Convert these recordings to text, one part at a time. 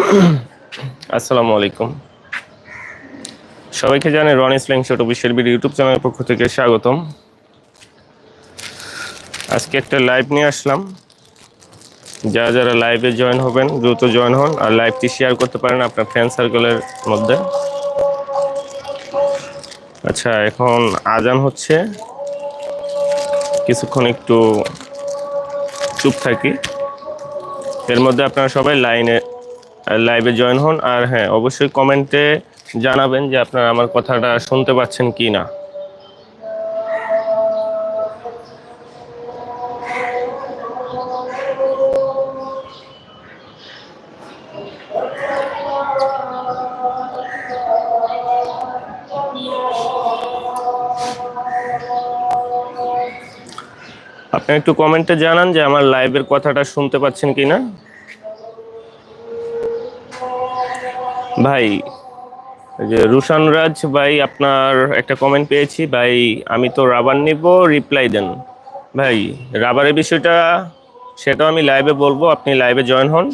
আসসালামু আলাইকুম। সবাইকে জানে রন ইসলিং ছোট বিশ্বের বিডি ইউটিউব চ্যানেলের পক্ষ থেকে স্বাগতম। আজকে একটা লাইভ নিয়ে আসলাম। যারা যারা লাইভে জয়েন হবেন, দ্রুত জয়েন হন আর লাইভটি শেয়ার করতে পারেন আপনার ফ্রেন্ড সার্কেলের মধ্যে। আচ্ছা এখন আজান হচ্ছে। কিছুক্ষণ একটু চুপ থাকি। এর মধ্যে আপনারা সবাই লাইনে লাইভে জয়েন হন, আর হ্যাঁ অবশ্যই কমেন্টে জানাবেন যে আপনারা আমার কথাটা শুনতে পাচ্ছেন কি না আপনি একটু কমেন্টে জানান যে আমার লাইভের কথাটা শুনতে পাচ্ছেন কি না ভাই যে রুশান রাজ ভাই, আপনার একটা কমেন্ট পেয়েছি। ভাই, আমি তো রাবার নিব রিপ্লাই দেন। ভাই রাবারের বিষয়টা, সেটাও আমি লাইভে বলব, আপনি লাইভে জয়েন হন।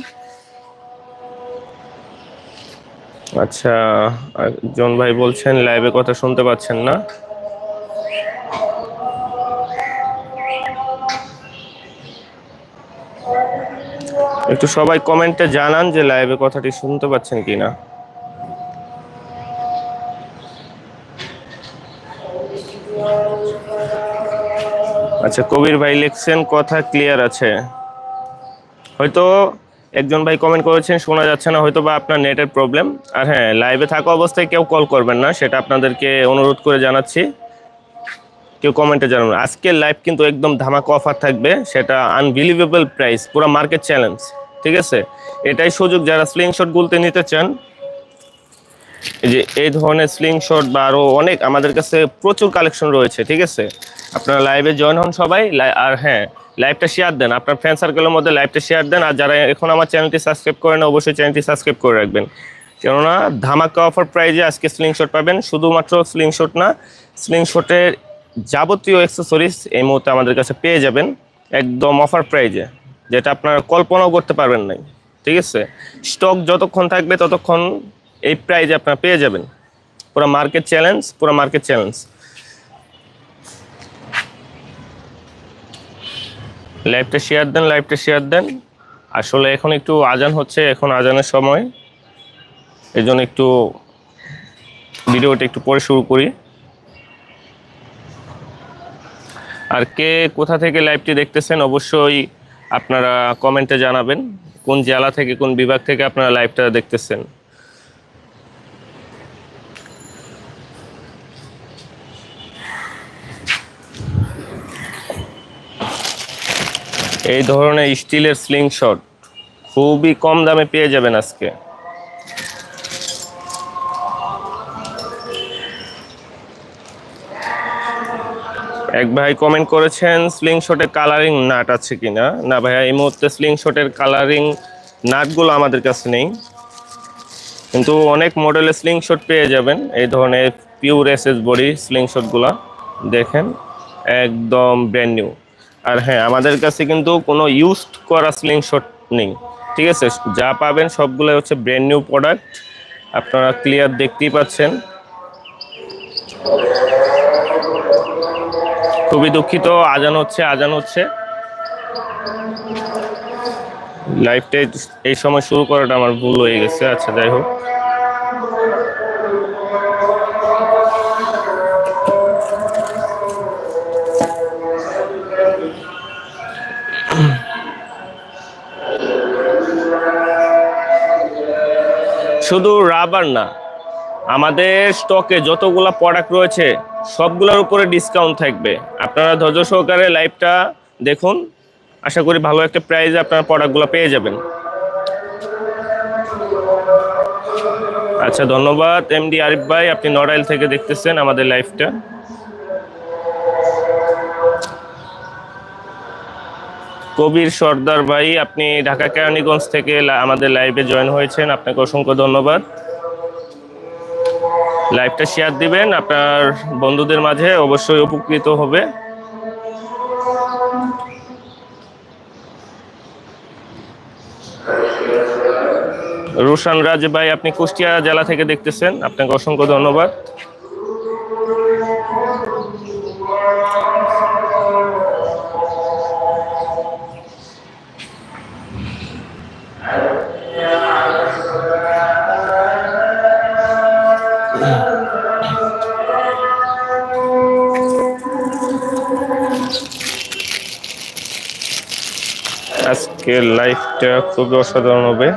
আচ্ছা জন ভাই বলছেন লাইভে কথা শুনতে পাচ্ছেন না। একটু সবাই কমেন্টে জানান যে লাইভে কথাটি শুনতে পাচ্ছেন কিনা। আচ্ছা কবির ভাই লিখছেন, কথা ক্লিয়ার আছে। হয়তো একজন ভাই কমেন্ট করেছেন, শোনা যাচ্ছে না হয়তো বা আপনার নেটের প্রবলেম আর হ্যাঁ লাইভে থাকা অবস্থায় কেউ কল করবেন না, সেটা আপনাদেরকে অনুরোধ করে জানাচ্ছি। কেউ কমেন্টে জানাবেন আজকের লাইভ কিন্তু একদম ধামাকা অফার থাকবে, সেটা আনবিলিভেবল প্রাইস পুরো মার্কেট চ্যালেঞ্জ ঠিক আছে? এটাই সুযোগ, যারা স্লিংশট গুলতে নিতে চান এই যে এই ধরনের স্লিংশট বা আরও অনেক আমাদের কাছে প্রচুর কালেকশন রয়েছে, ঠিক আছে? আপনারা লাইভে জয়েন হন সবাই আর হ্যাঁ লাইভটা শেয়ার দেন। আপনার ফ্রেন্ড সার্কেলের মধ্যে লাইভটা শেয়ার দেন, আর যারা এখন আমার চ্যানেলটি সাবস্ক্রাইব করেন অবশ্যই চ্যানেলটি সাবস্ক্রাইব করে রাখবেন। কেননা, ধামাকা অফার প্রাইজে আজকে স্লিংশট পাবেন, শুধুমাত্র স্লিংশট না স্লিংশটের যাবতীয় অ্যাক্সেসরিজ এই মুহূর্তে আমাদের কাছে পেয়ে যাবেন, একদম অফার প্রাইজে যেটা আপনারা কল্পনাও করতে পারবেন নাই, ঠিক আছে? স্টক যতক্ষণ থাকবে, ততক্ষণ এই প্রাইজে আপনারা পেয়ে যাবেন। পুরো মার্কেট চ্যালেঞ্জ পুরো মার্কেট চ্যালেঞ্জ লাইভটা শেয়ার দেন লাইভটা শেয়ার দেন। আসলে এখন একটু আজান হচ্ছে, এখন আজানের সময়। এই জন্য একটু ভিডিওটা একটু পরে শুরু করি। আর কে কোথা থেকে লাইভটি দেখতেছেন অবশ্যই আপনারা কমেন্টে জানাবেন। কোন জেলা থেকে, কোন বিভাগ থেকে আপনারা লাইভটা দেখতেছেন। এই ধরনের স্টিলের স্লিং শট খুবই কম দামে পেয়ে যাবেন আজকে। এক ভাই কমেন্ট করেছেন স্লিং শটের কালারিং নাট আছে কিনা? না ভাইয়া, এই মুহূর্তে স্লিং শটের কালারিং নাটগুলো আমাদের কাছে নেই। কিন্তু অনেক মডেলের স্লিং শট পেয়ে যাবেন। এই ধরনের পিওর এসএস বডি স্লিং শটগুলো দেখেন, একদম ব্র্যান্ড নিউ আর হ্যাঁ আমাদের কাছে কিন্তু কোনো ইউজড করা স্লিং শট নেই, ঠিক আছে? যা পাবেন সবগুলো হচ্ছে ব্র্যান্ড নিউ প্রোডাক্ট আপনারা ক্লিয়ার দেখতেই পাচ্ছেন। খুবই দুঃখিত, আজান হচ্ছে আজান হচ্ছে। লাইভটা এই সময় শুরু করাটা আমার ভুল হয়ে গেছে আচ্ছা যাই হোক। শুধু রাবার না, আমাদের স্টকে যতগুলো প্রোডাক্ট রয়েছে, সবগুলোর উপরে ডিসকাউন্ট থাকবে। আপনারা ধৈর্য সহকারে লাইভটা দেখুন। আশা করি ভালো একটা প্রাইজে আপনারা প্রোডাক্টগুলো পেয়ে যাবেন। আচ্ছা ধন্যবাদ। এমডি আরিফ ভাই, আপনি নড়াইল থেকে দেখতেছেন আমাদের লাইভটা কবির সর্দার ভাই, আপনি ঢাকা কেরানীগঞ্জ থেকে আমাদের লাইভে জয়েন হয়েছেন। আপনাকে অসংখ্য ধন্যবাদ। লাইভটা শেয়ার দিবেন। আপনার বন্ধুদের মাঝে অবশ্যই উপকৃত হবে। রোশান রাজ ভাই, আপনি কুষ্টিয়া জেলা থেকে দেখতেছেন। আপনাকে অসংখ্য ধন্যবাদ। আজকের লাইফটা খুবই অসাধারণ হবে।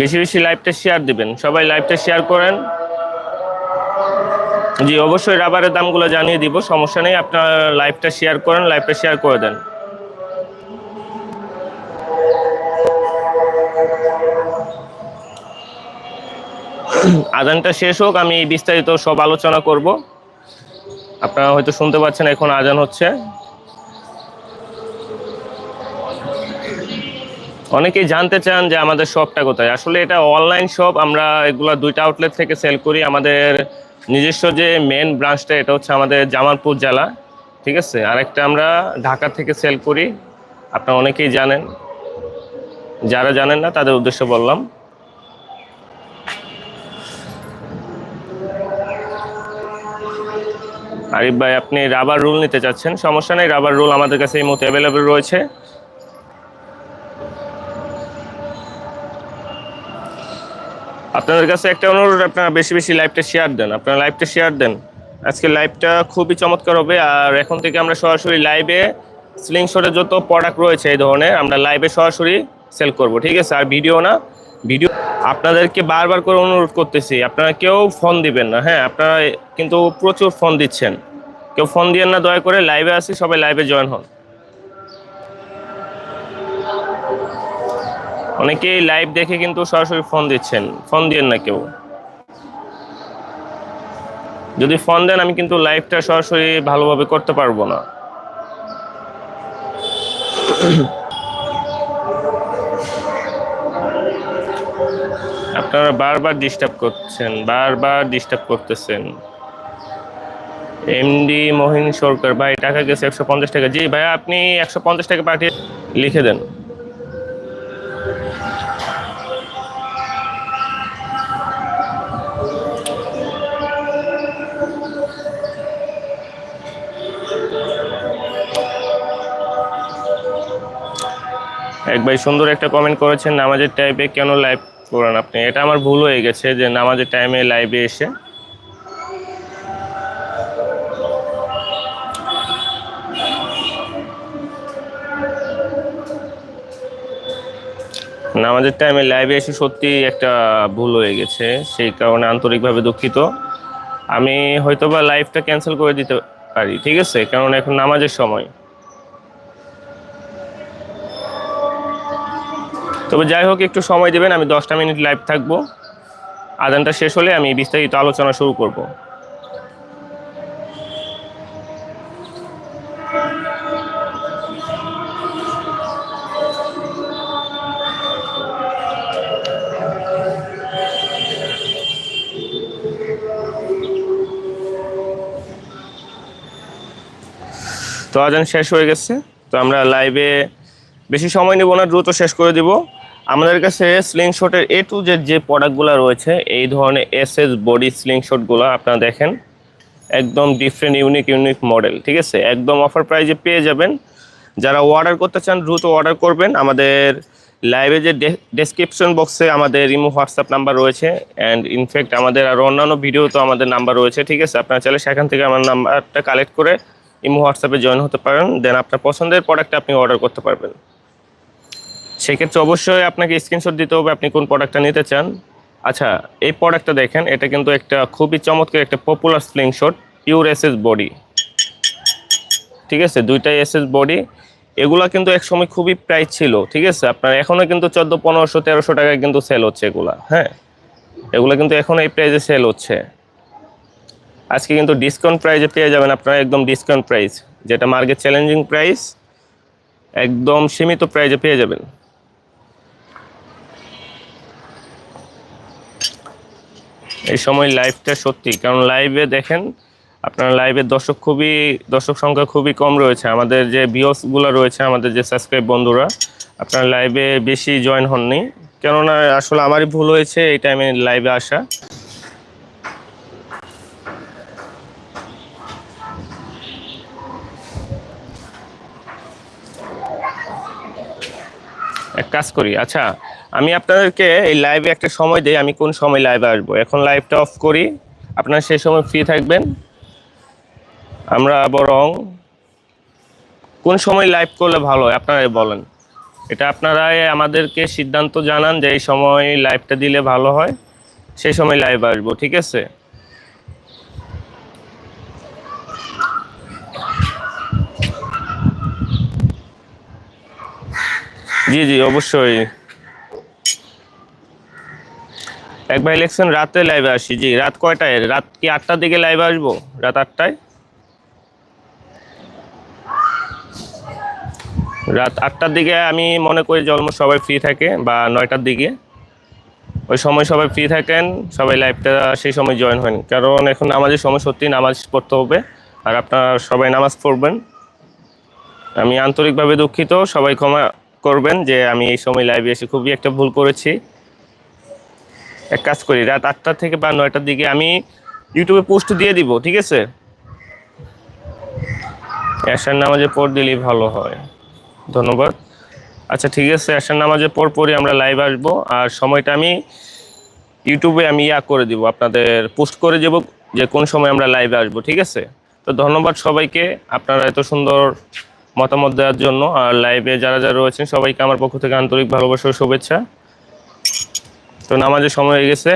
বেশি বেশি লাইভটা শেয়ার দিবেন। সবাই লাইভটা শেয়ার করেন। জি, অবশ্যই রাবারের দামগুলো জানিয়ে দিব, সমস্যা নেই। আপনার লাইভটা শেয়ার করেন লাইভটা শেয়ার করে দেন। আজানটা শেষ হোক, আমি বিস্তারিত সব আলোচনা করব। আপনারা হয়তো শুনতে পাচ্ছেন, এখন আজান হচ্ছে। অনেকেই জানতে চান যে আমাদের শপটা কোথায়। আসলে এটা অনলাইন শপ, আমরা এগুলা দুইটা আউটলেট থেকে সেল করি। আমাদের নিজস্ব যে মেন ব্রাঞ্চটা, এটা হচ্ছে আমাদের জামালপুর জেলা, ঠিক আছে? আরেকটা আমরা ঢাকা থেকে সেল করি। আপনারা অনেকেই জানেন। যারা জানেন না, তাদের উদ্দেশ্যে বললাম। আরিফ ভাই, আপনি রাবার রুল নিতে চাচ্ছেন। সমস্যা নেই রাবার রুল আমাদের কাছে এই মুহূর্তে অ্যাভেলেবেল রয়েছে। আপনাদের কাছে একটা অনুরোধ, আপনারা বেশি বেশি লাইভটা শেয়ার দেন। আপনারা লাইভটা শেয়ার দেন। আজকে লাইভটা খুবই চমৎকার হবে। আর এখন থেকে আমরা সরাসরি লাইভে স্লিং শটের যত প্রোডাক্ট রয়েছে এই ধরনের, আমরা লাইভে সরাসরি সেল করব। ঠিক আছে? আর ভিডিও না ভিডিও আপনাদেরকে বারবার করে অনুরোধ করতেছি, আপনারা কেউ ফোন দিবেন না হ্যাঁ? আপনারা কিন্তু প্রচুর ফোন দিচ্ছেন। কেউ ফোন দিয়েন না, দয়া করে লাইভে আসি, সবাই লাইভে জয়েন হন। অনেকেই লাইভ দেখে কিন্তু সরাসরি ফোন দিচ্ছেন ফোন দিয়েন না কেউ। যদি ফোন দেন, আমি কিন্তু লাইভটা সরাসরি ভালোভাবে করতে পারব না। আপনারা বারবার ডিস্টার্ব করছেন, বারবার ডিস্টার্ব করতেছেন। এমডি মহিন সরকার ভাই, টাকা গেছে একশো পঞ্চাশ টাকা। জি, ভাই, আপনি একশো পঞ্চাশ টাকা পাঠিয়ে লিখে দেন। এক ভাই, সুন্দর একটা কমেন্ট করেছেন, নামাজের টাইপে কেন লাইভ করেন আপনি। এটা আমার ভুল হয়ে গেছে যে নামাজের টাইমে লাইভে এসে। নামাজের টাইমে লাইভে এসে সত্যি একটা ভুল হয়ে গেছে, সেই কারণে আন্তরিকভাবে দুঃখিত। আমি হয়তোবা লাইভটা ক্যান্সেল করে দিতে পারি, ঠিক আছে? কারণ এখন নামাজের সময়। তবে যাই হোক, একটু সময় দেবেন, আমি দশটা মিনিট লাইভ থাকব। আদানটা শেষ হলে আমি বিস্তারিত আলোচনা শুরু করব। তো আজান শেষ হয়ে গেছে। তো আমরা লাইভে বেশি সময় নেব না, দ্রুত শেষ করে দিব। আমাদের কাছে স্লিং শটের এ টু জেড যে প্রোডাক্টগুলো রয়েছে, এই ধরনের এস এস বডি স্লিং শটগুলো আপনারা দেখেন। একদম ডিফারেন্ট ইউনিক ইউনিক মডেল ঠিক আছে? একদম অফার প্রাইজে পেয়ে যাবেন। যারা অর্ডার করতে চান, দ্রুত অর্ডার করবেন। আমাদের লাইভে যে ডেসক্রিপশন বক্সে আমাদের ইমো হোয়াটসঅ্যাপ নাম্বার রয়েছে। অ্যান্ড ইনফ্যাক্ট আমাদের আরও অন্যান্য ভিডিও তো আমাদের নাম্বার রয়েছে, ঠিক আছে? আপনারা চাইলে সেখান থেকে আমার নাম্বারটা কালেক্ট করে ইমো হোয়াটসঅ্যাপে জয়েন হতে পারেন। দেন আপনার পছন্দের প্রোডাক্ট আপনি অর্ডার করতে পারবেন। সেক্ষেত্রে অবশ্যই আপনাকে স্ক্রিনশট দিতে হবে আপনি কোন প্রোডাক্টটা নিতে চান। আচ্ছা এই প্রোডাক্টটা দেখেন, এটা কিন্তু একটা খুবই চমৎকার একটা popular sling shot pure SS body ঠিক আছে? দুইটাই এসএস বডি এগুলা কিন্তু এক সময় খুবই প্রাইস ছিল, ঠিক আছে? আপনার এখনও কিন্তু চোদ্দ, পনেরোশো, তেরোশো টাকায় কিন্তু সেল হচ্ছে এগুলা হ্যাঁ? এগুলা কিন্তু এখন এই প্রাইসে সেল হচ্ছে। আজকে কিন্তু ডিসকাউন্ট প্রাইসে পেয়ে যাবেন আপনারা একদম ডিসকাউন্ট প্রাইস যেটা মার্কেট চ্যালেঞ্জিং প্রাইস একদম সীমিত প্রাইসে পেয়ে যাবেন। এই সময় লাইভটা সত্যি, কারণ লাইভে দেখেন, আপনার লাইভের দর্শক খুবই, দর্শক সংখ্যা খুবই কম রয়েছে। আমাদের যে ভিওসগুলো রয়েছে, আমাদের যে সাবস্ক্রাইব বন্ধুরা, আপনার লাইভে বেশি জয়েন হননি। কেননা আসলে আমারই ভুল হয়েছে, এই টাইমে লাইভে আসা। এক কাজ করি আচ্ছা আমি আপনাদেরকে এই লাইভে একটা সময় দিই, আমি কোন সময় লাইভে আসব। এখন লাইভটা অফ করি, আপনারা সেই সময় ফ্রি থাকবেন। আমরা বরং কোন সময় লাইভ করলে ভালো হয়, আপনারাই বলেন। এটা আপনারাই আমাদেরকে সিদ্ধান্ত জানান যে এই সময় লাইভটা দিলে ভালো হয়, সেই সময় লাইভ আসব, ঠিক আছে? জি জি, অবশ্যই। এক ভাই রাতে লাইভে আসি। জি, রাত কয়টায়? রাত কি আটটার দিকে লাইভে আসব? রাত আটটায়? রাত আটটার দিকে আমি মনে করি জন্ম সবাই ফ্রি থাকে, বা নয়টার দিকে। ওই সময় সবাই ফ্রি থাকেন, সবাই লাইভটা সেই সময় জয়েন হন। কারণ এখন নামাজের সময় সত্যি নামাজ পড়তে হবে, আর আপনারা সবাই নামাজ পড়বেন। আমি আন্তরিকভাবে দুঃখিত, সবাই ক্ষমা করবেন যে আমি এই সময় লাইভে এসে খুবই একটা ভুল করেছি। এক কাজ করি, রাত আটটা থেকে বা নয়টার দিকে আমি ইউটিউবে পোস্ট দিয়ে দিব, ঠিক আছে? এশার নামাজের পর দিলেই ভালো হয়। ধন্যবাদ। আচ্ছা ঠিক আছে এশার নামাজের পর পরই আমরা লাইভ আসব, আর সময়টা আমি ইউটিউবে আমি ইয়া করে দিব, আপনাদের পোস্ট করে দেবো যে কোন সময় আমরা লাইভে আসব, ঠিক আছে? তো ধন্যবাদ সবাইকে, আপনারা এত সুন্দর মতামত দেওয়ার জন্য, আর লাইভে যারা যারা রয়েছেন সবাইকে আমার পক্ষ থেকে আন্তরিক ভালোবাসা ও শুভেচ্ছা। তো নামাজের সময় হয়ে গেছে।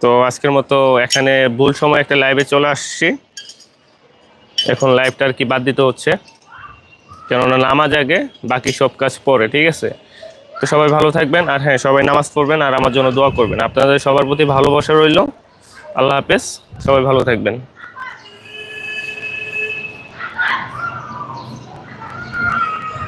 তো আজকের মতো এখানে ভুল সময় একটা লাইভে চলে আসছি। এখন লাইভটা আর কি বাদ দিতে হচ্ছে। কেননা নামাজ আগে, বাকি সব কাজ পরে, ঠিক আছে? তো সবাই ভালো থাকবেন আর হ্যাঁ সবাই নামাজ পড়বেন আর আমার জন্য দোয়া করবেন। আপনাদের সবার প্রতি ভালোবাসা রইল। আল্লাহ হাফেজ। সবাই ভালো থাকবেন।